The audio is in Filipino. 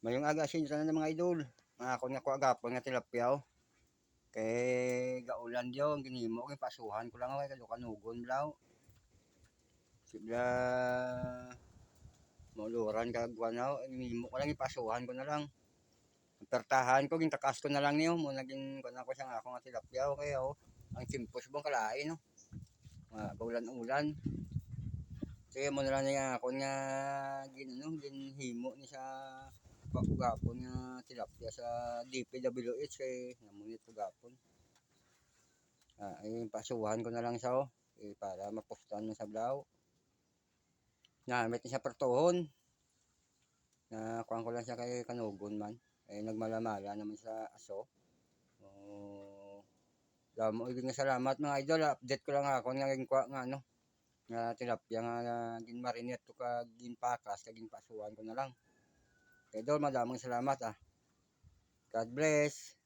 Mayong aga sinra na mga idol. Mga ako nga ko agapon nga tilapyaw. Kay gaulan diyo, ginimo kay pasuhan ko lang ako kay kanugon blaw. Sibla mauluran kag wanaw, ginimo ko lang ipasuhan ko na lang. Pertahan ko, gintakas ko na lang niyo, mo naging kuna ko siya nga ako nga tilapyaw kay oh, ang simpos bang kalain no. Mga gaulan-ulan. Kaya mo na lang nga ako nga gin ano, ginhimo ni sa pagapon nga tilapia sa DPWH kay namunit ko gapon. Ah, ay pasuhan ko na lang siya oh, eh, para mapustahan mo sa blaw. Namit ni siya pertohon. Na kuhan ko lang siya kay kanugon man. Eh nagmalamala naman sa aso. Oh, damo iging nga salamat mga idol. ah. Update ko lang ako nga kuha nga ano nga tilapia nga nga gin marinate to kag gin pakas kag gin pasuhan ko na lang. Kay idol madaming salamat ah. God bless.